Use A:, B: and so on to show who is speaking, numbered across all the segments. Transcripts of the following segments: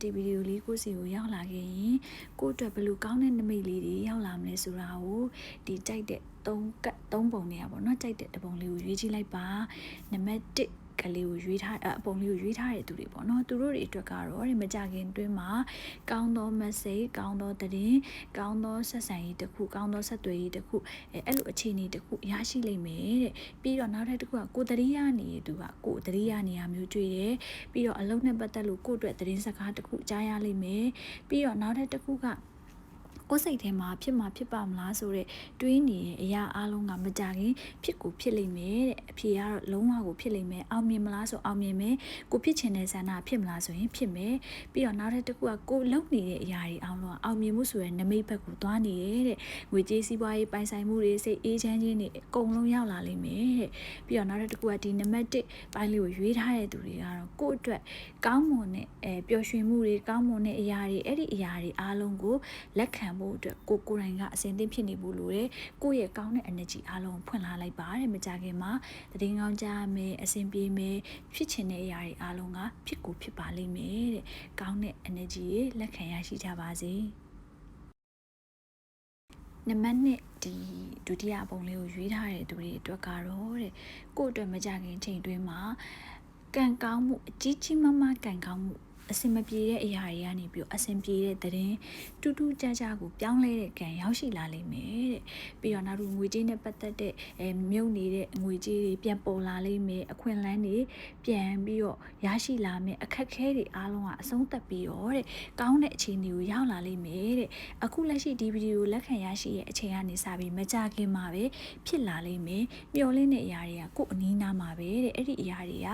A: ဒီဗီဒီယိုလေးကိုစီကိုရောက်လာခဲ့ရင်ကိုယ့်အတွက်ဘယ်လိုကောင်းတဲ့နမိတ်လေးတွေရောက်လာမလဲဆိုတာကိုဒီကြိုက်တဲ့၃ကတ်၃ပုံတွေကပေါ့နော်ကြိုက်တဲ့တပုံလေးကိုရွေးကြည့်လိုက်ပါနံပါတ်1 ကလေးကိုရွေးထားအပုံလေးကိုရွေးထားတဲ့သူတွေပေါ့နော်သူတို့တွေအတွက်ကတော့ဒီမကြခင်အတွင်းမှာကောင်းသော message ကောင်းသောသတင်းကောင်းသောဆက်ဆံရေးတစ်ခုကောင်းသောဆက်သွယ်ရေးတစ်ခုအဲအဲ့လိုအခြေအနေတစ်ခုရရှိလိမ့်မယ်တဲ့ပြီးတော့နောက်ထပ်တစ်ခုကကိုတရိယာနေသူကကိုတရိယာနေရမျိုးတွေ့တယ်ပြီးတော့အလုံးနဲ့ပတ်သက်လို့ကိုယ့်အတွက်သတင်းစကားတစ်ခုကြားရလိမ့်မယ်ပြီးတော့နောက်ထပ်တစ်ခုက ကိုယ်စိတ်ထဲမှာဖြစ်မှာဖြစ်ပါမလားဆိုတော့တွေးနေတဲ့အရာအလုံးကမကြခင်ဖြစ်ကိုဖြစ်လိမ့်မယ်တဲ့အဖြေကတော့လုံးဝကိုဖြစ်လိမ့်မယ်အောင်မြင်မလားဆိုအောင်မြင်မယ်ကိုဖြစ်ချင်တဲ့ဆန္ဒဖြစ်မလားဆိုရင်ဖြစ်မယ်ပြီးတော့နောက်ထပ်တစ်ခုကကိုလုံနေတဲ့အရာတွေအောင်လို့အောင်မြင်မှုဆိုရယ်နမိတ်ဘက်ကိုသွားနေတယ်တဲ့ငွေကြေးစီးပွားရေးပိုင်ဆိုင်မှုတွေစိတ်အေးချမ်းခြင်းတွေအကုန်လုံးရောက်လာလိမ့်မယ်တဲ့ပြီးတော့နောက်ထပ်တစ်ခုကဒီနံပါတ်1ပိုင်းလေးကိုရွေးထားတဲ့သူတွေကတော့ကိုယ့်အတွက်ကောင်းမွန်တဲ့အဲပျော်ရွှင်မှုတွေကောင်းမွန်တဲ့အရာတွေအဲ့ဒီအရာတွေအားလုံးကိုလက်ခံဖို့အတွက်ကိုကိုယ်တိုင်ကအစဉ်သင့်ဖြစ်နေဖို့လိုတယ်ကိုယ့်ရဲ့ကောင်းတဲ့ energy အားလုံးဖွင့်လာလိုက်ပါတဲ့မကြခင်မှာတည်ငောင်းကြမယ်အစဉ်ပြေမယ်ဖြစ်ချင်တဲ့အရာတွေအားလုံးကဖြစ်ကိုဖြစ်ပါလိမ့်မယ်တဲ့ကောင်းတဲ့ energy တွေလက်ခံရရှိကြပါစေနံပါတ်1ဒီဒုတိယပုံလေးကိုရွေးထားတဲ့သူတွေအတွက်ကတော့တဲ့ကိုယ့်အတွက်မကြခင်ချိန်တွင်းမှာကံကောင်းမှုအကြီးကြီးမားမားကံကောင်းမှု အစင်မပြေတဲ့အရာတွေကနေပြီးအစင်ပြေတဲ့သတင်းတူးတူးကြကြကိုပြောင်းလဲတဲ့ကံရောက်ရှိလာလိမ့်မယ်တဲ့ပြီးတော့နောက်ထပ်ငွေကြေးနဲ့ပတ်သက်တဲ့အဲမြုပ်နေတဲ့ငွေကြေးတွေပြန်ပေါ်လာလိမ့်မယ်အခွင့်အလမ်းတွေပြန်ပြီးတော့ရရှိလာမယ်အခက်ခဲတွေအားလုံးကအဆုံးသတ်ပြီးတော့တဲ့ကောင်းတဲ့အခြေအနေကိုရောက်လာလိမ့်မယ်တဲ့အခုလက်ရှိဒီဗီဒီယိုလက်ခံရရှိရဲ့အချိန်ကနေစပြီးမကြခင်မှာပဲဖြစ်လာလိမ့်မယ်မျောလင်းတဲ့အရာတွေကကိုယ်အနီးနားမှာပဲတဲ့အဲ့ဒီအရာတွေက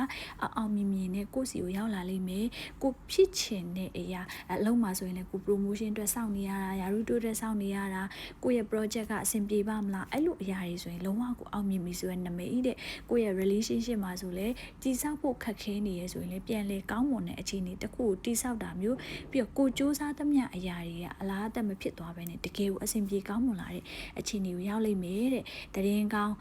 A: အောင်မြင်မြင်နဲ့ကိုယ့်စီကိုရောက်လာလိမ့်မယ်ကိုဖြစ်ချင်တဲ့အရာအလုံးမှာဆိုရင်လည်းကို promotion အတွက်စောင့်နေရတာယာရုတိုးအတွက်စောင့်နေရတာကိုယ့်ရဲ့ project ကအဆင်ပြေပါမလားအဲ့လိုအရာတွေဆိုရင်လုံးဝကိုအောင်မြင်ပြီဆိုရင်နမိတ်တဲ့ကိုယ့်ရဲ့ relationship မှာဆိုလည်းတည်ဆောက်ဖို့ခက်ခဲနေရဆိုရင်လည်းပြန်လေကောင်းမွန်တဲ့အခြေအနေတစ်ခုကိုတည်ဆောက်တာမျိုးပြီးတော့ကိုစူးစမ်းသမျှအရာတွေကအလားအသက်မဖြစ်သွားဘဲနဲ့တကယ်ကိုအဆင်ပြေကောင်းမွန်လာတဲ့အခြေအနေကိုရောက်လိမ့်မယ်တဲ့တရင်ကောင်း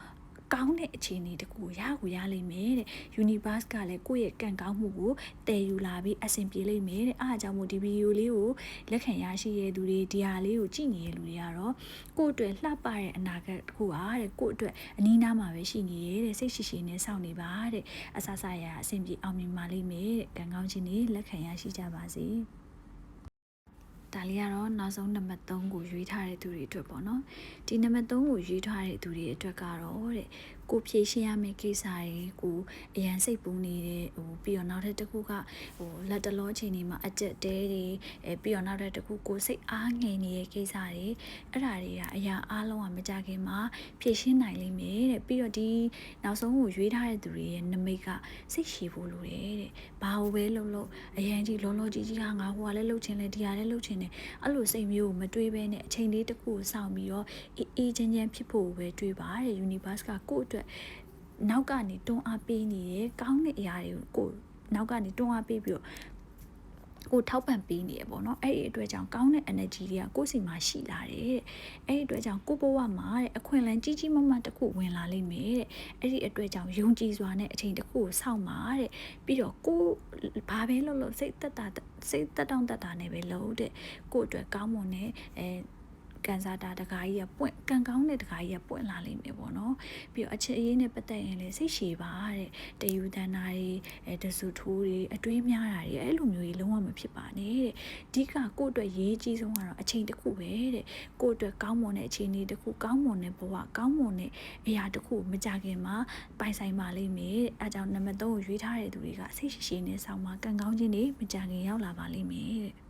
A: ကောင်းတဲ့အခြေအနေတကူရကိုရလိမ့်မယ်တဲ့ universe ကလည်းကိုယ့်ရဲ့ကံကောင်းမှုကိုတည်ယူလာပြီးအဆင်ပြေလိမ့်မယ်တဲ့အားကြောင့်မို့ဒီဗီဒီယိုလေးကိုလက်ခံရရှိရတဲ့သူတွေဒီဟာလေးကိုကြည့်နေတဲ့လူတွေကတော့ကိုယ့်အတွက်လှပတဲ့အနာဂတ်တကူအားတဲ့ကိုယ့်အတွက်အနီးနားမှာပဲရှိနေရတဲ့စိတ်ရှိရှိနဲ့စောင့်နေပါတဲ့အဆဆရအဆင်ပြေအောင်မြင်ပါလိမ့်မယ်တဲ့ကံကောင်းခြင်းတွေလက်ခံရရှိကြပါစေ ဒါလေးကတော့နောက်ဆုံးနံပါတ်3ကိုရွေးထားတဲ့သူတွေအတွက်ပေါ့နော်ဒီနံပါတ်3ကိုရွေးထားတဲ့သူတွေအတွက်ကတော့တဲ့ ကိုဖြည့်ရှင်းရမယ့်ကိစ္စတွေကိုအရန်စိတ်ပူနေတဲ့ဟိုပြီးတော့နောက်ထပ်တစ်ခုကဟိုလက်တလောချိန်တွေမှာအကြက်တဲတွေအဲပြီးတော့နောက်ထပ်တစ်ခုကိုစိတ်အားငယ်နေတဲ့ကိစ္စတွေအဲ့ဒါတွေကအရာအားလုံးကမကြခင်မှာဖြည့်ရှင်းနိုင်လိမ့်မယ်တဲ့ပြီးတော့ဒီနောက်ဆုံးကိုရွေးထားတဲ့သူတွေရဲ့နမိတ်ကစိတ်ရှည်ဖို့လိုတယ်တဲ့ဘာလို့ပဲလုပ်လို့အရန်ကြီးလောလောကြီးကြီးဟာငါဟိုကလည်းလှုပ်ချင်လဲဒီဟာလည်းလှုပ်ချင်တယ်အဲ့လိုစိတ်မျိုးကိုမတွေးဘဲနဲ့အချိန်လေးတစ်ခုကိုစောင့်ပြီးတော့အေးအေးချမ်းချမ်းဖြစ်ဖို့ပဲတွေးပါတဲ့ universe ကကိုယ့်အတွက်နောက်ကနေတွန်းအားပေးနေတယ်ကောင်းတဲ့အရာတွေကိုကိုနောက်ကနေတွန်းအားပေးပြီးတော့ကိုထောက်ပံ့ပေးနေရပေါ့နော်အဲ့ဒီအတွက်ကြောင့်ကောင်းတဲ့ energy တွေကကိုယ့်စီမှာရှိလာတယ်တဲ့အဲ့ဒီအတွက်ကြောင့်ကိုဘဝမှာတဲ့အခွင့်အလမ်းကြီးကြီးမားမားတစ်ခုဝင်လာလိမ့်မယ်တဲ့အဲ့ဒီအတွက်ကြောင့်ယုံကြည်စွာနဲ့အချိန်တစ်ခုကိုစောင့်ပါတဲ့ပြီးတော့ကိုဘာပဲလုပ်လို့စိတ်သက်သာစိတ်သက်တောင့်သက်သာနဲ့ပဲလုပ်တဲ့ကိုအတွက်ကောင်းမွန်တဲ့အဲ ကန်စားတာတကားကြီးကပွင့်ကန်ကောင်းတဲ့တကားကြီးကပွင့်လာလိမ့်မယ်ပေါ့နော်ပြီးတော့အချစ်အရေးနဲ့ပတ်သက်ရင်လည်းစိတ်ရှည်ပါတဲ့တယူတန်တာတွေအဲတဆူထိုးတွေအတွေးများတာတွေအဲ့လိုမျိုးကြီးလုံးဝမဖြစ်ပါနဲ့တဲ့အဓိကကိုယ့်အတွက်ရေးကြီးဆုံးကတော့အချိန်တစ်ခုပဲတဲ့ကိုယ့်အတွက်ကောင်းမွန်တဲ့အခြေအနေတစ်ခုကောင်းမွန်တဲ့ဘဝကောင်းမွန်တဲ့အရာတစ်ခုမကြခင်မှာပိုင်ဆိုင်ပါလိမ့်မယ်အဲအကြောင်းနံပါတ်3ကိုရွေးထားတဲ့သူတွေကစိတ်ရှိရှိနဲ့ဆောင်းမှာကန်ကောင်းခြင်းတွေမကြခင်ရောက်လာပါလိမ့်မယ်တဲ့